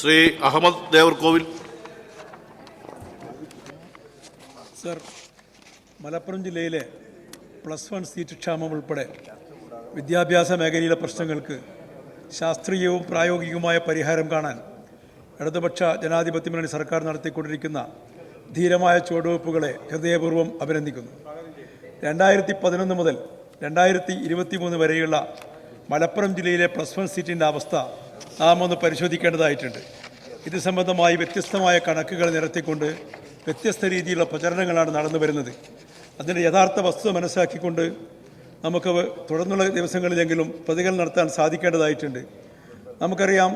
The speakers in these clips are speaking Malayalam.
ശ്രീ അഹമ്മദ് ദേവർകോവിൽ സർ മലപ്പുറം ജില്ലയിലെ പ്ലസ് വൺ സീറ്റ് ക്ഷാമം ഉൾപ്പെടെ വിദ്യാഭ്യാസ മേഖലയിലെ പ്രശ്നങ്ങൾക്ക് ശാസ്ത്രീയവും പ്രായോഗികവുമായ പരിഹാരം കാണാൻ ഇടതുപക്ഷ ജനാധിപത്യ മുന്നണി സർക്കാർ നടത്തിക്കൊണ്ടിരിക്കുന്ന ധീരമായ ചുവടുവയ്പ്പുകളെ ഹൃദയപൂർവം അഭിനന്ദിക്കുന്നു. രണ്ടായിരത്തി പതിനൊന്ന് മുതൽ രണ്ടായിരത്തി ഇരുപത്തി മൂന്ന് വരെയുള്ള മലപ്പുറം ജില്ലയിലെ പ്ലസ് വൺ സീറ്റിന്റെ അവസ്ഥ നാം ഒന്ന് പരിശോധിക്കേണ്ടതായിട്ടുണ്ട്. ഇത് സംബന്ധമായി വ്യത്യസ്തമായ കണക്കുകൾ നിരത്തിക്കൊണ്ട് വ്യത്യസ്ത രീതിയിലുള്ള പ്രചരണങ്ങളാണ് നടന്നു വരുന്നത്. അതിന്റെ യഥാർത്ഥ വസ്തുത മനസ്സിലാക്കിക്കൊണ്ട് നമുക്ക് തുടർന്നുള്ള ദിവസങ്ങളിലെങ്കിലും പ്രതികരണം നടത്താൻ സാധിക്കേണ്ടതായിട്ടുണ്ട്. നമുക്കറിയാം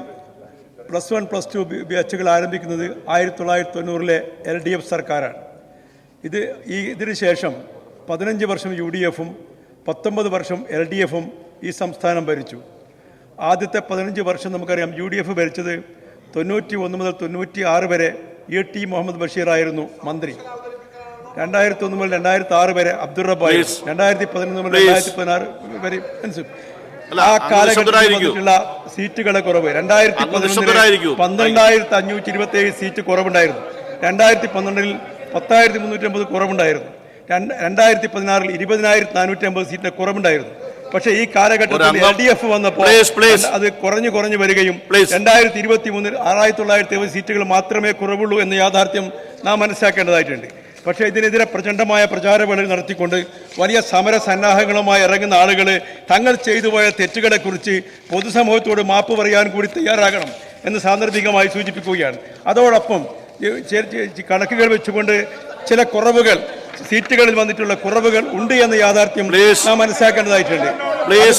പ്ലസ് വൺ പ്ലസ് ടു ബാച്ചുകൾ ആരംഭിക്കുന്നത് ആയിരത്തി തൊള്ളായിരത്തി തൊണ്ണൂറിലെ എൽ ഡി എഫ് സർക്കാരാണ്. ഇത് ഈ ഇതിന് ശേഷം പതിനഞ്ച് വർഷം യു ഡി എഫും പത്തൊമ്പത് വർഷം എൽ ഡി എഫും ഈ സംസ്ഥാനം ഭരിച്ചു. ആദ്യത്തെ പതിനഞ്ച് വർഷം നമുക്കറിയാം യു ഡി എഫ് ഭരിച്ചത് തൊണ്ണൂറ്റി ഒന്ന് മുതൽ തൊണ്ണൂറ്റി ആറ് വരെ ഇ ടി മുഹമ്മദ് ബഷീർ ആയിരുന്നു മന്ത്രി. രണ്ടായിരത്തി ഒന്ന് മുതൽ രണ്ടായിരത്തി ആറ് വരെ അബ്ദുൾ റബ്ബായി. രണ്ടായിരത്തി പതിനൊന്ന് മുതൽ. രണ്ടായിരത്തി പതിനാറ് വരെ ആ കാലഘട്ടത്തിലുള്ള സീറ്റുകളെ കുറവ്. രണ്ടായിരത്തി പതിനൊന്നിൽ. പന്ത്രണ്ടായിരത്തി അഞ്ഞൂറ്റി ഇരുപത്തി ഏഴ് സീറ്റ് കുറവുണ്ടായിരുന്നു. രണ്ടായിരത്തി പന്ത്രണ്ടിൽ പത്തായിരത്തി മുന്നൂറ്റി അമ്പത് കുറവുണ്ടായിരുന്നു. രണ്ട് രണ്ടായിരത്തി പതിനാറിൽ ഇരുപതിനായിരത്തി നാനൂറ്റി അമ്പത് സീറ്റിന്റെ കുറവുണ്ടായിരുന്നു. പക്ഷേ ഈ കാലഘട്ടത്തിൽ ഒരു എൽ ഡി എഫ് വന്നപ്പോൾ. അത് കുറഞ്ഞു കുറഞ്ഞു വരികയും. രണ്ടായിരത്തി ഇരുപത്തി മൂന്നിൽ ആറായിരത്തി തൊള്ളായിരത്തി എഴുപത് സീറ്റുകൾ മാത്രമേ കുറവുള്ളൂ എന്ന യാഥാർത്ഥ്യം നാം മനസ്സിലാക്കേണ്ടതായിട്ടുണ്ട് പക്ഷേ ഇതിനെതിരെ പ്രചണ്ഡമായ പ്രചാരവേളകൾ നടത്തിക്കൊണ്ട് വലിയ സമര സന്നാഹങ്ങളുമായി ഇറങ്ങുന്ന ആളുകൾ തങ്ങൾ ചെയ്തു പോയ തെറ്റുകളെക്കുറിച്ച് പൊതുസമൂഹത്തോട് മാപ്പ് പറയാൻ കൂടി തയ്യാറാകണം എന്ന് സാന്ദർഭികമായി സൂചിപ്പിക്കുകയാണ് അതോടൊപ്പം കണക്കുകൾ വെച്ചുകൊണ്ട് ചില കുറവുകൾ സീറ്റുകളിൽ വന്നിട്ടുള്ള കുറവുകൾ ഉണ്ട് എന്ന യാഥാർത്ഥ്യം. നാം മനസ്സിലാക്കേണ്ടതായിട്ടുണ്ട്.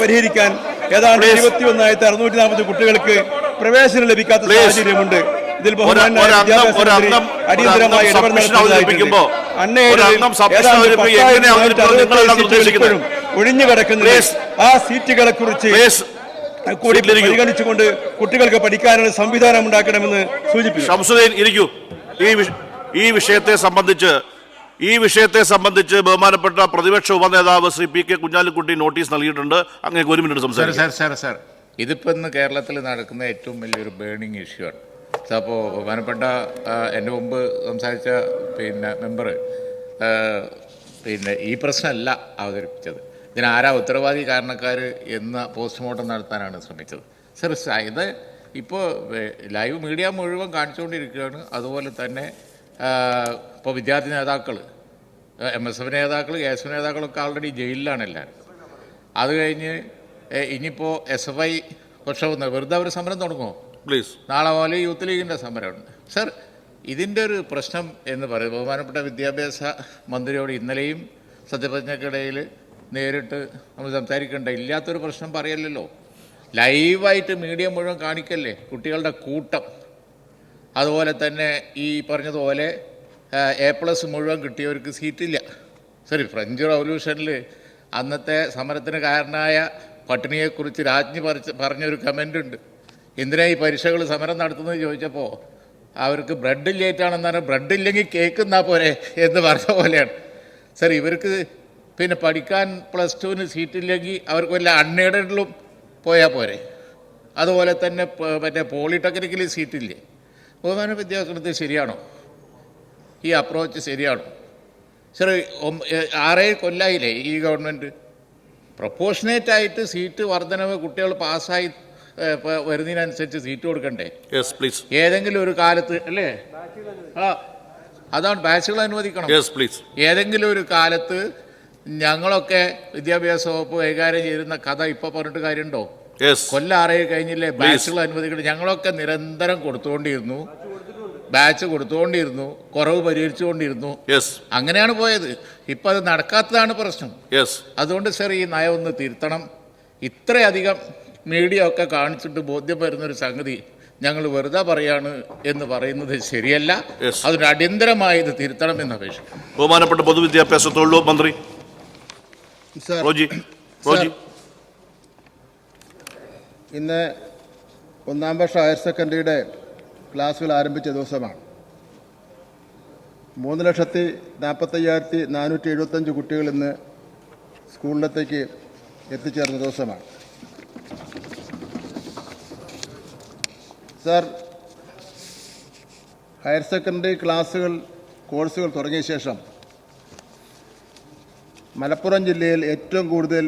പരിഹരിക്കാൻ ഏതാണ്ട് Please. ഇരുപത്തി ഒന്നായിരത്തി അറുന്നൂറ്റി നാൽപ്പത് കുട്ടികൾക്ക് പ്രവേശനം ലഭിക്കാത്ത സാഹചര്യമുണ്ട്. ഇതിൽ അടിയന്തരമായി. ഇപ്പോഴും ഒഴിഞ്ഞു കിടക്കുന്ന ആ സീറ്റുകളെ കുറിച്ച് കൂടി പരിഗണിച്ചുകൊണ്ട് കുട്ടികൾക്ക് പഠിക്കാനുള്ള സംവിധാനം ഉണ്ടാക്കണമെന്ന് സൂചിപ്പിച്ചു ഇരിക്കൂ. ഈ ഈ വിഷയത്തെ സംബന്ധിച്ച് ഈ വിഷയത്തെ സംബന്ധിച്ച് ബഹുമാനപ്പെട്ട പ്രതിപക്ഷ ഉപനേതാവ് Shri P K Kunhalikutty notice നൽകിയിട്ടുണ്ട്. അങ്ങനെ ഒരു മിനിറ്റ് സംസാരിക്കും. Sir sir sir. ഇതിപ്പോൾ ഇന്ന് കേരളത്തിൽ നടക്കുന്ന ഏറ്റവും വലിയൊരു ബേണിംഗ് ഇഷ്യൂ ആണ്. അപ്പോൾ ബഹുമാനപ്പെട്ട എന്റെ മുമ്പ് സംസാരിച്ച പിന്നെ മെമ്പർ പിന്നെ ഈ പ്രശ്നമല്ല അവതരിപ്പിച്ചത്. ഇതിനാരാ ഉത്തരവാദി കാരണക്കാർ എന്ന പോസ്റ്റ്മോർട്ടം നടത്താനാണ് ശ്രമിച്ചത്. സർ ഇത് ഇപ്പോൾ ലൈവ് മീഡിയ മുഴുവൻ കാണിച്ചുകൊണ്ടിരിക്കുകയാണ്. അതുപോലെ തന്നെ ഇപ്പോൾ വിദ്യാർത്ഥി നേതാക്കൾ എം എസ് എഫ് നേതാക്കൾ കെ എസ് എഫ് നേതാക്കളൊക്കെ ആൾറെഡി ജയിലിലാണ് എല്ലാവരും. അത് കഴിഞ്ഞ് ഇനിയിപ്പോൾ എസ് എഫ് ഐ പക്ഷെ ഒന്ന് വെറുതെ അവർ സമരം തുടങ്ങുമോ? പ്ലീസ് നാളെ പോലെ യൂത്ത് ലീഗിന്റെ സമരമുണ്ട്. സർ ഇതിന്റെ ഒരു പ്രശ്നം എന്ന് പറയുന്നത് ബഹുമാനപ്പെട്ട വിദ്യാഭ്യാസ മന്ത്രിയോട് ഇന്നലെയും സത്യപ്രതിജ്ഞക്കിടയിൽ നേരിട്ട് നമ്മൾ സംസാരിക്കേണ്ട ഇല്ലാത്തൊരു പ്രശ്നം പറയല്ലോ ലൈവായിട്ട് മീഡിയ മുഴുവൻ കാണിക്കല്ലേ കുട്ടികളുടെ കൂട്ടം. അതുപോലെ തന്നെ ഈ പറഞ്ഞതുപോലെ എ പ്ലസ് മുഴുവൻ കിട്ടിയവർക്ക് സീറ്റില്ല. സോറി ഫ്രഞ്ച് റവല്യൂഷനിൽ അന്നത്തെ സമരത്തിന് കാരണമായ പട്ടിണിയെക്കുറിച്ച് രാജ്ഞി പറിച്ച് പറഞ്ഞൊരു കമന്റ് ഉണ്ട്. എന്തിനാ ഈ പരീക്ഷകൾ സമരം നടത്തുന്നത് ചോദിച്ചപ്പോൾ അവർക്ക് ബ്രെഡ് ലേറ്റാണെന്നാണ് ബ്രെഡ് ഇല്ലെങ്കിൽ കേക്ക് എന്നാ പോരെ എന്ന് പറഞ്ഞ പോലെയാണ്. സർ ഇവർക്ക് പിന്നെ പഠിക്കാൻ പ്ലസ് ടുവിന് സീറ്റില്ലെങ്കിൽ അവർക്ക് വല്ല അൺഎയ്ഡഡിലും പോയാൽ പോരെ. അതുപോലെ തന്നെ മറ്റേ പോളിടെക്നിക്കിൽ സീറ്റില്ലേ ബഹുമാന വിദ്യാഭ്യാസത്തിൽ ശരിയാണോ? ഈ അപ്രോച്ച് ശരിയാണോ? ശരി ആറേഴ് കൊല്ലായില്ലേ ഈ ഗവൺമെന്റ് പ്രൊപ്പോഷണേറ്റ് ആയിട്ട് സീറ്റ് വർധനവ് കുട്ടികൾ പാസ്സായി വരുന്നതിനനുസരിച്ച് സീറ്റ് കൊടുക്കണ്ടേ? യെസ് പ്ലീസ് ഏതെങ്കിലും ഒരു കാലത്ത് അല്ലേ? ആ അതാണ് ബാച്ചുകൾ അനുവദിക്കണം. യെസ് പ്ലീസ് ഏതെങ്കിലും ഒരു കാലത്ത് ഞങ്ങളൊക്കെ വിദ്യാഭ്യാസ വകുപ്പ് കൈകാര്യം ചെയ്യുന്ന കഥ ഇപ്പോൾ പറഞ്ഞിട്ട് കാര്യമുണ്ടോ? കൊല്ലം ആറേഴ് കഴിഞ്ഞില്ലേ ബാച്ചുകൾ അനുവദിക്കണം. ഞങ്ങളൊക്കെ നിരന്തരം കൊടുത്തുകൊണ്ടിരുന്നു. ബാച്ച് കൊടുത്തുകൊണ്ടിരുന്നു കുറവ് പരിഹരിച്ചുകൊണ്ടിരുന്നു. യെസ് അങ്ങനെയാണ് പോയത്. ഇപ്പം അത് നടക്കാത്തതാണ് പ്രശ്നം. യെസ് അതുകൊണ്ട് സർ ഈ നയം ഒന്ന് തിരുത്തണം. ഇത്രയധികം മീഡിയ ഒക്കെ കാണിച്ചിട്ട് ബോധ്യം വരുന്നൊരു സംഗതി ഞങ്ങൾ വെറുതെ പറയാണ് എന്ന് പറയുന്നത് ശരിയല്ല. അതിന് അടിയന്തരമായി ഇത് തിരുത്തണം എന്ന് അപേക്ഷിക്കും. ബഹുമാനപ്പെട്ട പൊതുവിദ്യാഭ്യാസ തൊഴിലുറപ്പ് മന്ത്രി? സർ റോജി. റോജി. ഇന്ന് ഒന്നാം വർഷ ഹയർ സെക്കൻഡറിയുടെ ക്ലാസ്സുകൾ ആരംഭിച്ച ദിവസമാണ്. മൂന്ന് ലക്ഷത്തി നാൽപ്പത്തയ്യായിരത്തി നാനൂറ്റി എഴുപത്തഞ്ച് കുട്ടികൾ ഇന്ന് സ്കൂളിലത്തേക്ക് എത്തിച്ചേർന്ന ദിവസമാണ്. സർ ഹയർ സെക്കൻഡറി ക്ലാസ്സുകൾ കോഴ്സുകൾ തുടങ്ങിയ ശേഷം മലപ്പുറം ജില്ലയിൽ ഏറ്റവും കൂടുതൽ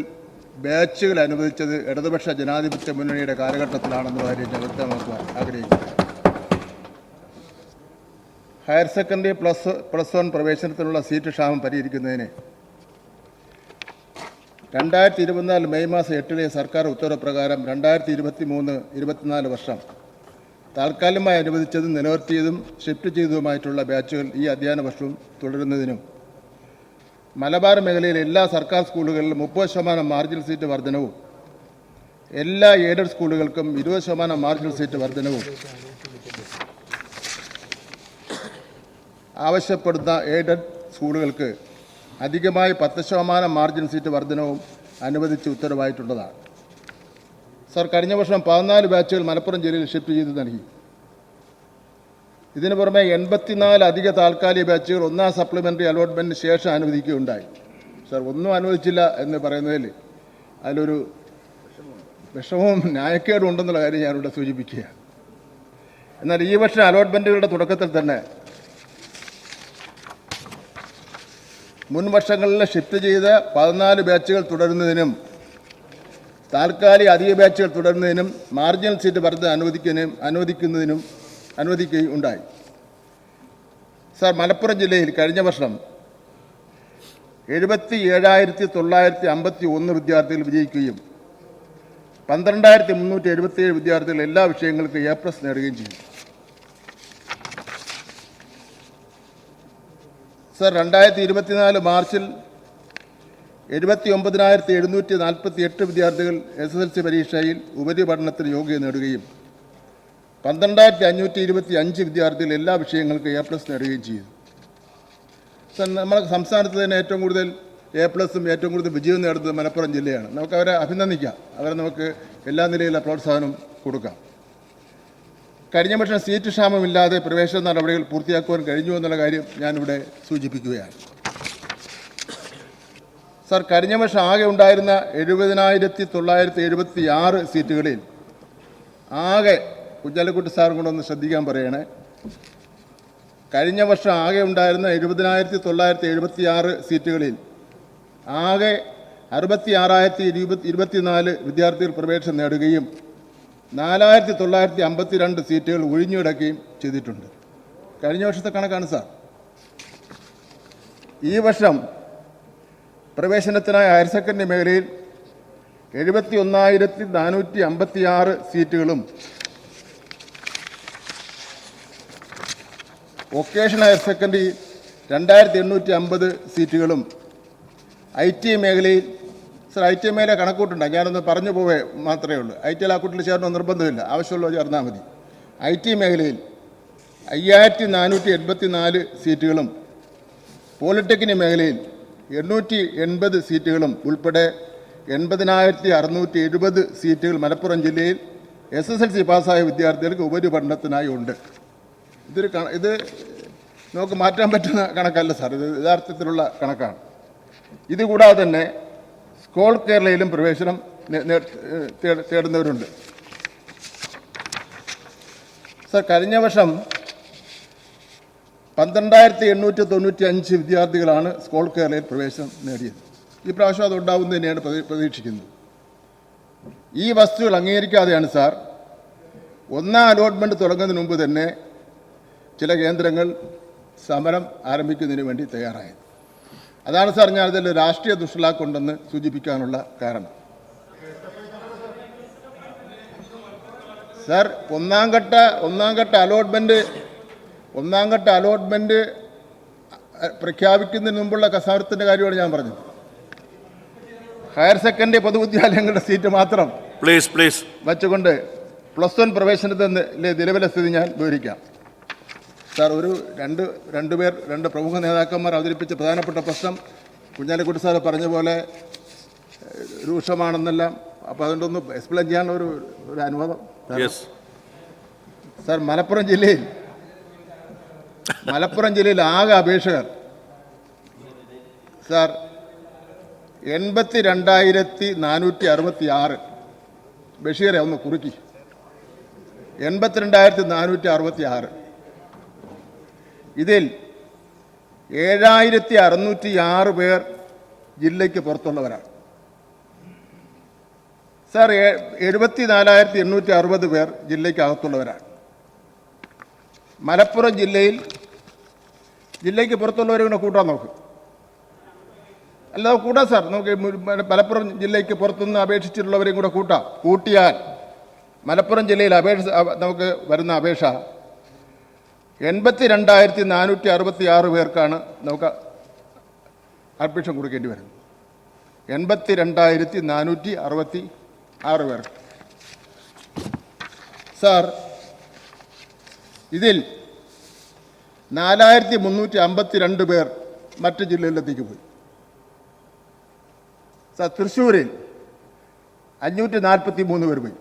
ബാച്ചുകൾ അനുവദിച്ചത് ഇടതുപക്ഷ ജനാധിപത്യ മുന്നണിയുടെ കാലഘട്ടത്തിലാണെന്ന കാര്യം ഞാൻ വ്യക്തമാക്കുവാൻ ആഗ്രഹിക്കുന്നു. Higher secondary plus plus one പ്രവേശനത്തിനുള്ള seat ക്ഷാമം പരിഹരിക്കുന്നതിന്. രണ്ടായിരത്തി ഇരുപത്തിനാല് മെയ് മാസം എട്ടിലെ സർക്കാർ ഉത്തരവ് പ്രകാരം രണ്ടായിരത്തി ഇരുപത്തി മൂന്ന് ഇരുപത്തിനാല് വർഷം. താൽക്കാലികമായി അനുവദിച്ചതും നിലനിർത്തിയതും ഷിഫ്റ്റ് ചെയ്തതുമായിട്ടുള്ള ബാച്ചുകൾ ഈ അധ്യയന വർഷവും തുടരുന്നതിനും. മലബാർ മേഖലയിലെ എല്ലാ സർക്കാർ സ്കൂളുകളിലും മുപ്പത് ശതമാനം മാർജിൻ സീറ്റ് വർധനവും. എല്ലാ എയ്ഡഡ് സ്കൂളുകൾക്കും ഇരുപത് ശതമാനം മാർജിൻ സീറ്റ് വർധനവും. ആവശ്യപ്പെടുന്ന എയ്ഡഡ് സ്കൂളുകൾക്ക് അധികമായി പത്ത് ശതമാനം മാർജിൻ സീറ്റ് വർധനവും അനുവദിച്ച് ഉത്തരവായിട്ടുള്ളതാണ്. സർ കഴിഞ്ഞ വർഷം പതിനാല് ബാച്ചുകൾ മലപ്പുറം ജില്ലയിൽ ഷിഫ്റ്റ് ചെയ്ത് നൽകി. ഇതിനു പുറമെ എൺപത്തിനാല് അധിക താൽക്കാലിക ബാച്ചുകൾ ഒന്നാം സപ്ലിമെന്ററി അലോട്ട്മെന്റിന് ശേഷം അനുവദിക്കുകയുണ്ടായി. സർ ഒന്നും അനുവദിച്ചില്ല എന്ന് പറയുന്നതിൽ അതിലൊരു വിഷമവും ന്യായക്കേടും ഉണ്ടെന്നുള്ള കാര്യം ഞാനിവിടെ സൂചിപ്പിക്കുകയാണ്. എന്നാൽ ഈ വർഷം അലോട്ട്മെന്റുകളുടെ തുടക്കത്തിൽ തന്നെ മുൻ വർഷങ്ങളിൽ ഷിഫ്റ്റ് ചെയ്ത് പതിനാല് ബാച്ചുകൾ തുടരുന്നതിനും താൽക്കാലിക അധിക ബാച്ചുകൾ തുടരുന്നതിനും മാർജിനൽ സീറ്റ് വർദ്ധന അനുവദിക്കുന്നതിനും അനുവദിക്കുന്നതിനും അനുവദിക്കുകയും ഉണ്ടായി സാർ മലപ്പുറം ജില്ലയിൽ കഴിഞ്ഞ വർഷം എഴുപത്തി ഏഴായിരത്തി തൊള്ളായിരത്തി അമ്പത്തി ഒന്ന് വിദ്യാർത്ഥികൾ വിജയിക്കുകയും പന്ത്രണ്ടായിരത്തി മുന്നൂറ്റി എഴുപത്തിയേഴ് വിദ്യാർത്ഥികൾ എല്ലാ വിഷയങ്ങൾക്കും എ പ്ലസ് നേടുകയും ചെയ്തു. സർ രണ്ടായിരത്തി ഇരുപത്തിനാല് മാർച്ചിൽ എഴുപത്തി ഒമ്പതിനായിരത്തി എഴുന്നൂറ്റി നാൽപ്പത്തി എട്ട് വിദ്യാർത്ഥികൾ എസ് എസ് എൽ സി പരീക്ഷയിൽ ഉപരിപഠനത്തിന് യോഗ്യത നേടുകയും പന്ത്രണ്ടായിരത്തി അഞ്ഞൂറ്റി ഇരുപത്തി അഞ്ച് വിദ്യാർത്ഥികൾ എല്ലാ വിഷയങ്ങൾക്കും എ പ്ലസ് നേടുകയും ചെയ്തു. സർ നമ്മുടെ സംസ്ഥാനത്ത് തന്നെ ഏറ്റവും കൂടുതൽ എ പ്ലസും ഏറ്റവും കൂടുതൽ വിജയം നേടുന്നത് മലപ്പുറം ജില്ലയാണ്. നമുക്ക് അവരെ അഭിനന്ദിക്കാം. അവരെ നമുക്ക് എല്ലാ നിലയിലുള്ള പ്രോത്സാഹനം കൊടുക്കാം. കഴിഞ്ഞ വർഷം സീറ്റ് ക്ഷാമമില്ലാതെ പ്രവേശന നടപടികൾ പൂർത്തിയാക്കുവാൻ കഴിഞ്ഞു എന്നുള്ള കാര്യം ഞാനിവിടെ സൂചിപ്പിക്കുകയാണ്. സർ കഴിഞ്ഞ വർഷം ആകെ ഉണ്ടായിരുന്ന എഴുപതിനായിരത്തി തൊള്ളായിരത്തി എഴുപത്തി ആറ് സീറ്റുകളിൽ ആകെ കുഞ്ഞാലിക്കുട്ടി സാറും കൂടെ ഒന്ന് ശ്രദ്ധിക്കാൻ പറയണേ. കഴിഞ്ഞ വർഷം ആകെ ഉണ്ടായിരുന്ന എഴുപതിനായിരത്തി തൊള്ളായിരത്തി എഴുപത്തി ആറ് സീറ്റുകളിൽ ആകെ അറുപത്തി ആറായിരത്തി ഇരുപത്തി ഇരുപത്തിനാല് വിദ്യാർത്ഥികൾ പ്രവേശനം നേടുകയും നാലായിരത്തി തൊള്ളായിരത്തി അമ്പത്തി രണ്ട് സീറ്റുകൾ ഒഴിഞ്ഞുകിടക്കുകയും ചെയ്തിട്ടുണ്ട്. കഴിഞ്ഞ വർഷത്തെ കണക്കാണ് സാർ. ഈ വർഷം പ്രവേശനത്തിനായ ഹയർ സെക്കൻഡറി മേഖലയിൽ എഴുപത്തി ഒന്നായിരത്തി നാനൂറ്റി അമ്പത്തി ആറ് സീറ്റുകളും വൊക്കേഷണൽ ഹയർ സെക്കൻഡറി രണ്ടായിരത്തി എണ്ണൂറ്റി അമ്പത് സീറ്റുകളും ഐ ടി മേഖലയിൽ സർ ഐ ടി മേഖല കണക്കൂട്ടുണ്ട്. ഞാനൊന്ന് പറഞ്ഞു പോവേ മാത്രമേ ഉള്ളൂ. ഐ ടി എൽ ആ കൂട്ടിൽ ചേർന്ന നിർബന്ധമില്ല. ആവശ്യമുള്ളത് ചേർന്നാൽ മതി. ഐ ടി മേഖലയിൽ അയ്യായിരത്തി നാനൂറ്റി എൺപത്തി നാല് സീറ്റുകളും പോളിടെക്നിക് മേഖലയിൽ എണ്ണൂറ്റി എൺപത് സീറ്റുകളും ഉൾപ്പെടെ എൺപതിനായിരത്തി അറുന്നൂറ്റി എഴുപത് സീറ്റുകൾ മലപ്പുറം ജില്ലയിൽ എസ് എസ് എൽ സി പാസ്സായ വിദ്യാർത്ഥികൾക്ക് ഉപരിപഠനത്തിനായി ഉണ്ട്. ഇതൊരു ഇത് നമുക്ക് മാറ്റാൻ പറ്റുന്ന കണക്കല്ല സാർ. ഇത് യഥാർത്ഥത്തിലുള്ള കണക്കാണ്. ഇതുകൂടാതെ തന്നെ സ്കോൾ കേരളയിലും പ്രവേശനം തേടുന്നവരുണ്ട്. സർ കഴിഞ്ഞ വർഷം പന്ത്രണ്ടായിരത്തി എണ്ണൂറ്റി തൊണ്ണൂറ്റി അഞ്ച് വിദ്യാർത്ഥികളാണ് സ്കോൾ കേരളയിൽ പ്രവേശനം നേടിയത്. ഈ പ്രാവശ്യം അത് ഉണ്ടാവും തന്നെയാണ് പ്രതി- പ്രതീക്ഷിക്കുന്നത്. ഈ വസ്തുക്കൾ അംഗീകരിക്കാതെയാണ് സാർ ഒന്നാം അലോട്ട്മെന്റ് തുടങ്ങുന്നതിന് മുമ്പ് തന്നെ ചില കേന്ദ്രങ്ങൾ സമരം ആരംഭിക്കുന്നതിന് വേണ്ടി തയ്യാറായത്. അതാണ് സാർ ഞാനതിൽ രാഷ്ട്രീയ ദുഷ്ടലാക്കുണ്ടെന്ന് സൂചിപ്പിക്കാനുള്ള കാരണം. സാർ ഒന്നാം ഘട്ട ഒന്നാം ഘട്ട അലോട്ട്മെന്റ് ഒന്നാം ഘട്ട അലോട്ട്മെന്റ് പ്രഖ്യാപിക്കുന്നതിന് മുമ്പുള്ള കസാരത്തിന്റെ കാര്യമാണ് ഞാൻ പറഞ്ഞത്. ഹയർ സെക്കൻഡറി പൊതുവിദ്യാലയങ്ങളുടെ സീറ്റ് മാത്രം പ്ലീസ് പ്ലീസ് വച്ചുകൊണ്ട് പ്ലസ് വൺ പ്രവേശനത്തിന്റെ നിലവിലെ സ്ഥിതി ഞാൻ വിവരിക്കാം. സാർ ഒരു രണ്ട് രണ്ടുപേർ രണ്ട് പ്രമുഖ നേതാക്കന്മാർ അവതരിപ്പിച്ച പ്രധാനപ്പെട്ട പ്രശ്നം കുഞ്ഞാലിക്കുട്ടി സാർ പറഞ്ഞ പോലെ രൂക്ഷമാണെന്നെല്ലാം. അപ്പോൾ അതുകൊണ്ടൊന്ന് എക്സ്പ്ലെയിൻ ചെയ്യാനുള്ള ഒരു ഒരു അനുവാദം സാർ മലപ്പുറം ജില്ലയിൽ മലപ്പുറം ജില്ലയിൽ ആകെ അപേക്ഷകർ സാർ എൺപത്തി രണ്ടായിരത്തി നാനൂറ്റി അറുപത്തി ആറ് ബഷീറെ ഒന്ന് കുറുക്കി. എൺപത്തിരണ്ടായിരത്തി നാനൂറ്റി അറുപത്തി ആറ് ഇതിൽ ഏഴായിരത്തി അറുന്നൂറ്റി ആറ് പേർ ജില്ലയ്ക്ക് പുറത്തുള്ളവരാണ്. സാർ എഴുപത്തി നാലായിരത്തി എണ്ണൂറ്റി അറുപത് പേർ ജില്ലയ്ക്ക് അകത്തുള്ളവരാണ് മലപ്പുറം ജില്ലയിൽ ജില്ലയ്ക്ക് പുറത്തുള്ളവരെ കൂടെ കൂട്ടാൻ നോക്കും. അല്ലാതെ കൂട്ടാം സാർ നമുക്ക് മലപ്പുറം ജില്ലയ്ക്ക് പുറത്തുനിന്ന് അപേക്ഷിച്ചിട്ടുള്ളവരെയും കൂടെ കൂട്ടാം. കൂട്ടിയാൽ മലപ്പുറം ജില്ലയിൽ അപേക്ഷ നമുക്ക് വരുന്ന അപേക്ഷ എൺപത്തി രണ്ടായിരത്തി നാനൂറ്റി അറുപത്തി ആറ് പേർക്കാണ് നമുക്ക് അഡ്മിഷൻ കൊടുക്കേണ്ടി വരുന്നത്. എൺപത്തി രണ്ടായിരത്തി നാനൂറ്റി അറുപത്തി ആറ് പേർക്ക് സാർ ഇതിൽ നാലായിരത്തി മുന്നൂറ്റി അമ്പത്തി രണ്ട് പേർ മറ്റ് ജില്ലയിലെത്തേക്ക് പോയി. സാർ തൃശ്ശൂരിൽ അഞ്ഞൂറ്റി നാൽപ്പത്തി മൂന്ന് പേർ പോയി.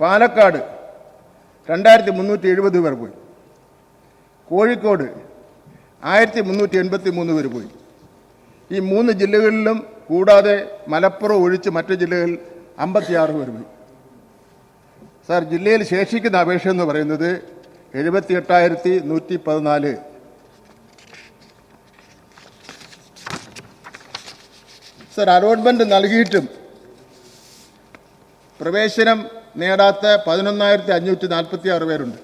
പാലക്കാട് രണ്ടായിരത്തി മുന്നൂറ്റി എഴുപത് പേർ പോയി. കോഴിക്കോട് ആയിരത്തി മുന്നൂറ്റി എൺപത്തി മൂന്ന് പേർ പോയി. ഈ മൂന്ന് ജില്ലകളിലും കൂടാതെ മലപ്പുറം ഒഴിച്ച് മറ്റു ജില്ലകളിൽ അമ്പത്തിയാറ് പേർ പോയി. സാർ ജില്ലയിൽ ശേഷിക്കുന്ന അപേക്ഷ എന്ന് പറയുന്നത് എഴുപത്തി എട്ടായിരത്തി നൂറ്റി പതിനാല് സാർ അലോട്ട്മെന്റ് നൽകിയിട്ടും പ്രവേശനം നേടാത്ത പതിനൊന്നായിരത്തി അഞ്ഞൂറ്റി നാൽപ്പത്തി ആറ് പേരുണ്ട്.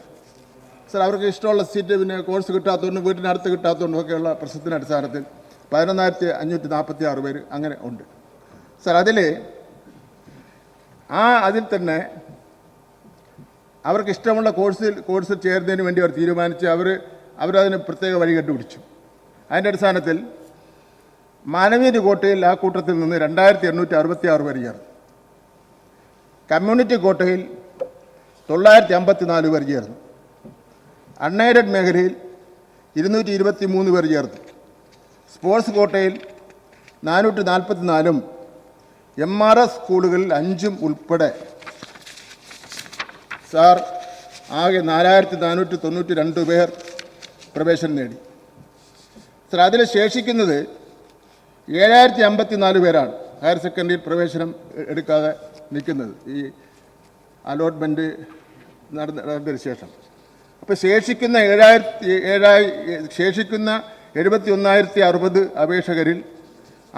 സർ അവർക്ക് ഇഷ്ടമുള്ള സീറ്റ് പിന്നെ കോഴ്സ് കിട്ടാത്തതുകൊണ്ടും വീട്ടിനടുത്ത് കിട്ടാത്തതുകൊണ്ടും ഒക്കെയുള്ള പ്രശ്നത്തിന്റെ അടിസ്ഥാനത്തിൽ പതിനൊന്നായിരത്തി അഞ്ഞൂറ്റി നാൽപ്പത്തി ആറ് പേര് അങ്ങനെ ഉണ്ട്. സർ അതിൽ ആ അതിൽ തന്നെ അവർക്ക് ഇഷ്ടമുള്ള കോഴ്സിൽ കോഴ്സിൽ ചേരുന്നതിന് വേണ്ടി അവർ തീരുമാനിച്ച് അവർ അവരതിന് പ്രത്യേക വഴി കണ്ടുപിടിച്ചു. അതിന്റെ അടിസ്ഥാനത്തിൽ മാനവീയ കോട്ടയിൽ ആ കൂട്ടത്തിൽ നിന്ന് രണ്ടായിരത്തി എണ്ണൂറ്റി അറുപത്തി ആറ് പേര് ചേർന്നു. കമ്മ്യൂണിറ്റി കോട്ടയിൽ തൊള്ളായിരത്തി അമ്പത്തി നാല് പേർ ചേർന്നു. അൺഎയ്ഡഡ് മേഖലയിൽ ഇരുന്നൂറ്റി ഇരുപത്തി മൂന്ന് പേർ ചേർന്നു. സ്പോർട്സ് കോട്ടയിൽ നാനൂറ്റി നാൽപ്പത്തി നാലും എം ആർ എസ് സ്കൂളുകളിൽ അഞ്ചും ഉൾപ്പെടെ. സാർ ആകെ നാലായിരത്തി നാനൂറ്റി തൊണ്ണൂറ്റി രണ്ട് പേർ പ്രവേശനം നേടി. സാർ അതിൽ ശേഷിക്കുന്നത് ഏഴായിരത്തി അമ്പത്തി നാല് പേരാണ് ഹയർ സെക്കൻഡറിയിൽ പ്രവേശനം എടുക്കാതെ നിൽക്കുന്നത്. ഈ അലോട്ട്മെന്റ് നടന്ന നടന്നതിന് ശേഷം. അപ്പോൾ ശേഷിക്കുന്ന ഏഴായിരത്തി ഏഴായി ശേഷിക്കുന്ന എഴുപത്തി ഒന്നായിരത്തി അറുപത് അപേക്ഷകരിൽ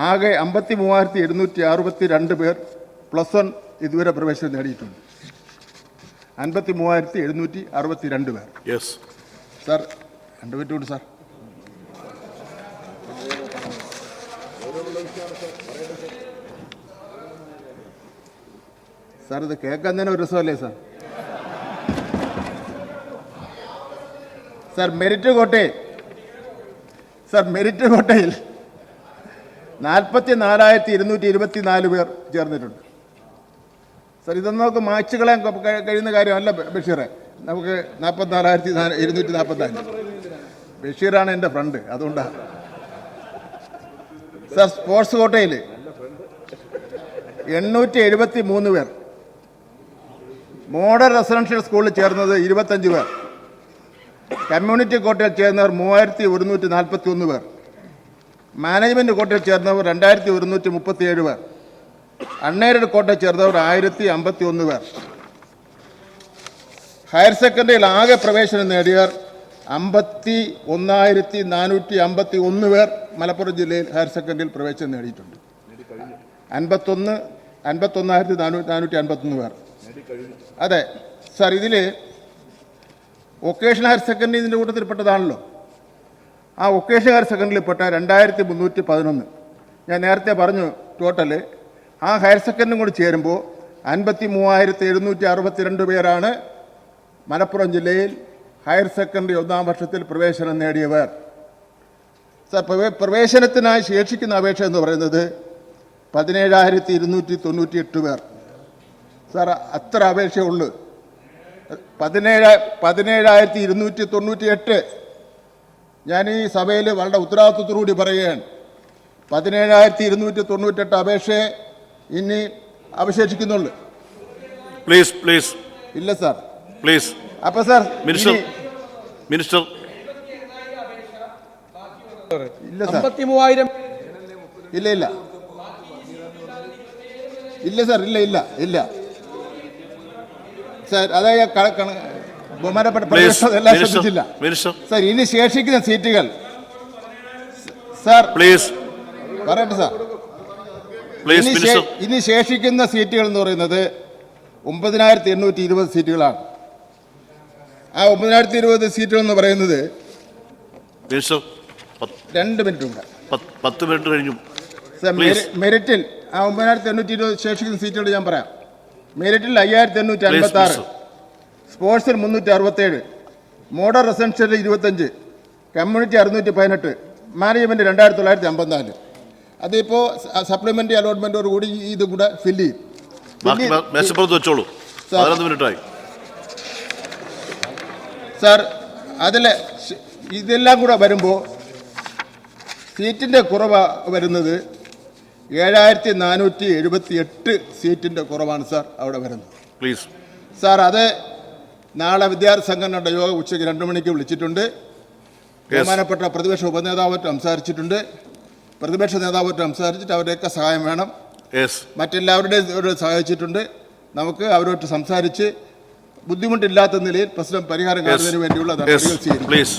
ആകെ അമ്പത്തി മൂവായിരത്തി എഴുന്നൂറ്റി അറുപത്തി രണ്ട് പേർ പ്ലസ് വൺ ഇതുവരെ പ്രവേശനം നേടിയിട്ടുണ്ട്. അൻപത്തി മൂവായിരത്തി എഴുന്നൂറ്റി അറുപത്തി രണ്ട് പേർ. യെസ് സാർ രണ്ട് മിനിറ്റ് കൊണ്ട് സാർ. സാർ ഇത് കേൾക്കാൻ തന്നെ ഒരു രസമല്ലേ സാർ? സാർ മെരിറ്റ് കോട്ടയിൽ. സാർ മെരിറ്റ് കോട്ടയിൽ നാൽപ്പത്തി നാലായിരത്തി ഇരുന്നൂറ്റി ഇരുപത്തി നാല് പേർ ചേർന്നിട്ടുണ്ട്. സാർ ഇതൊന്നും നമുക്ക് മാച്ച് കളയാൻ കഴിയുന്ന കാര്യമല്ല ബഷീറെ. നമുക്ക് നാൽപ്പത്തിനാലായിരത്തി ഇരുന്നൂറ്റി നാൽപ്പത്തിനാല് ബഷീറാണ് എന്റെ ഫ്രണ്ട് അതുകൊണ്ടാണ് സാർ സ്പോർട്സ് കോട്ടയിൽ എണ്ണൂറ്റി എഴുപത്തി മൂന്ന് പേർ മോഡൽ റെസിഡൻഷ്യൽ സ്കൂളിൽ ചേർന്നത് ഇരുപത്തഞ്ച് പേർ. കമ്മ്യൂണിറ്റി കോട്ടയിൽ ചേർന്നവർ മൂവായിരത്തി ഒരുന്നൂറ്റി നാൽപ്പത്തി ഒന്ന് പേർ. മാനേജ്മെന്റ് കോട്ടയിൽ ചേർന്നവർ രണ്ടായിരത്തി ഒരുന്നൂറ്റി മുപ്പത്തിയേഴ് പേർ. അണ്ണേരുടെ കോട്ടയിൽ ചേർന്നവർ ആയിരത്തി അമ്പത്തി ഒന്ന് പേർ. ഹയർ സെക്കൻഡറിയിൽ ആകെ പ്രവേശനം നേടിയവർ അമ്പത്തി ഒന്നായിരത്തി നാനൂറ്റി അമ്പത്തി ഒന്ന് പേർ മലപ്പുറം ജില്ലയിൽ ഹയർ സെക്കൻഡറിയിൽ പ്രവേശനം നേടിയിട്ടുണ്ട്. അൻപത്തൊന്ന് അൻപത്തൊന്നായിരത്തി നാനൂറ്റി നാനൂറ്റി അൻപത്തൊന്ന് പേർ. അതെ. സാർ ഇതിൽ വൊക്കേഷണൽ ഹയർ സെക്കൻഡറി ഇതിന്റെ കൂട്ടത്തിൽപ്പെട്ടതാണല്ലോ ആ വൊക്കേഷണൽ ഹയർ സെക്കൻഡറിയിൽപ്പെട്ട രണ്ടായിരത്തി മുന്നൂറ്റി പതിനൊന്ന്. ഞാൻ നേരത്തെ പറഞ്ഞു ടോട്ടൽ ആ ഹയർ സെക്കൻഡറിയും കൂടി ചേരുമ്പോൾ അൻപത്തി മൂവായിരത്തി എഴുന്നൂറ്റി അറുപത്തിരണ്ട് പേരാണ് മലപ്പുറം ജില്ലയിൽ ഹയർ സെക്കൻഡറി ഒന്നാം വർഷത്തിൽ പ്രവേശനം നേടിയവർ. സാർ പ്രവേശനത്തിനായി ശേഷിക്കുന്ന അപേക്ഷ എന്ന് പറയുന്നത് പതിനേഴായിരത്തി ഇരുന്നൂറ്റി തൊണ്ണൂറ്റി എട്ട് പേർ. സാർ അത്ര അപേക്ഷയുള്ളൂ. പതിനേഴ് പതിനേഴായിരത്തി ഇരുന്നൂറ്റി തൊണ്ണൂറ്റി എട്ട് ഞാൻ ഈ സഭയിൽ വളരെ ഉത്തരവാദിത്വത്തോടുകൂടി പറയുകയാണ്. പതിനേഴായിരത്തി ഇരുന്നൂറ്റി തൊണ്ണൂറ്റെട്ട് അപേക്ഷയെ ഇനി അവശേഷിക്കുന്നുള്ളൂ. പ്ലീസ് പ്ലീസ് ഇല്ല സാർ. പ്ലീസ് അപ്പൊ സാർ മിനിസ്റ്റർ മിനിസ്റ്റർ. ഇല്ല സാർ. ഇല്ല ഇല്ല. ഇല്ല സാർ ഇല്ല ഇല്ല ഇല്ല. സാർ അതായത് ബഹുമാനപ്പെട്ട എല്ലാം ശ്രദ്ധിച്ചില്ല. സാർ ഇനി ശേഷിക്കുന്ന സീറ്റുകൾ. Sir please. പറയട്ടെ സാർ. ഇനി ശേഷിക്കുന്ന സീറ്റുകൾ എന്ന് പറയുന്നത് ഒമ്പതിനായിരത്തി എണ്ണൂറ്റി ഇരുപത് സീറ്റുകളാണ്. ആ ഒമ്പതിനായിരത്തി ഇരുപത് സീറ്റുകൾ എന്ന് പറയുന്നത് രണ്ട് മിനിറ്റ് ഉണ്ട്. പത്ത് മിനിറ്റ് കഴിഞ്ഞു. മെറിറ്റിൽ ആ ഒമ്പതിനായിരത്തി എണ്ണൂറ്റി ഇരുപത് ശേഷിക്കുന്ന സീറ്റുകൾ ഞാൻ പറയാം. മെറിറ്റിൽ അയ്യായിരത്തി എണ്ണൂറ്റി അൻപത്തി ആറ് സ്പോർട്സിൽ മുന്നൂറ്റി അറുപത്തേഴ് മോഡൽ റെസിഡൻഷ്യൽ ഇരുപത്തഞ്ച്. കമ്മ്യൂണിറ്റി അറുന്നൂറ്റി പതിനെട്ട് മാനേജ്മെന്റ് രണ്ടായിരത്തി തൊള്ളായിരത്തി അമ്പത്തിനാല് അതിപ്പോൾ സപ്ലിമെന്ററി അലോട്ട്മെന്റോട് കൂടി ഇതും കൂടെ ഫില്ല് ചെയ്യും. വെച്ചോളൂ. സാർ. അതിൽ ഇതെല്ലാം കൂടെ വരുമ്പോൾ സീറ്റിന്റെ കുറവ് വരുന്നത് ഏഴായിരത്തി നാനൂറ്റി എഴുപത്തി എട്ട് സീറ്റിന്റെ കുറവാണ് സാർ അവിടെ വരുന്നത്. പ്ലീസ് സാർ അത് നാളെ വിദ്യാർത്ഥി സംഘടനയുടെ യോഗം ഉച്ചയ്ക്ക് രണ്ട് മണിക്ക് വിളിച്ചിട്ടുണ്ട്. ബഹുമാനപ്പെട്ട പ്രതിപക്ഷ ഉപനേതാവായിട്ട് സംസാരിച്ചിട്ടുണ്ട്. പ്രതിപക്ഷ നേതാവായിട്ട് സംസാരിച്ചിട്ട് അവരുടെയൊക്കെ സഹായം വേണം. മറ്റെല്ലാവരുടെയും സഹായിച്ചിട്ടുണ്ട്. നമുക്ക് അവരോട് സംസാരിച്ച് ബുദ്ധിമുട്ടില്ലാത്ത നിലയിൽ പ്രശ്നം പരിഹാരം കാണുന്നതിന് വേണ്ടിയുള്ള നടപടികൾ സ്വീകരിക്കും പ്ലീസ്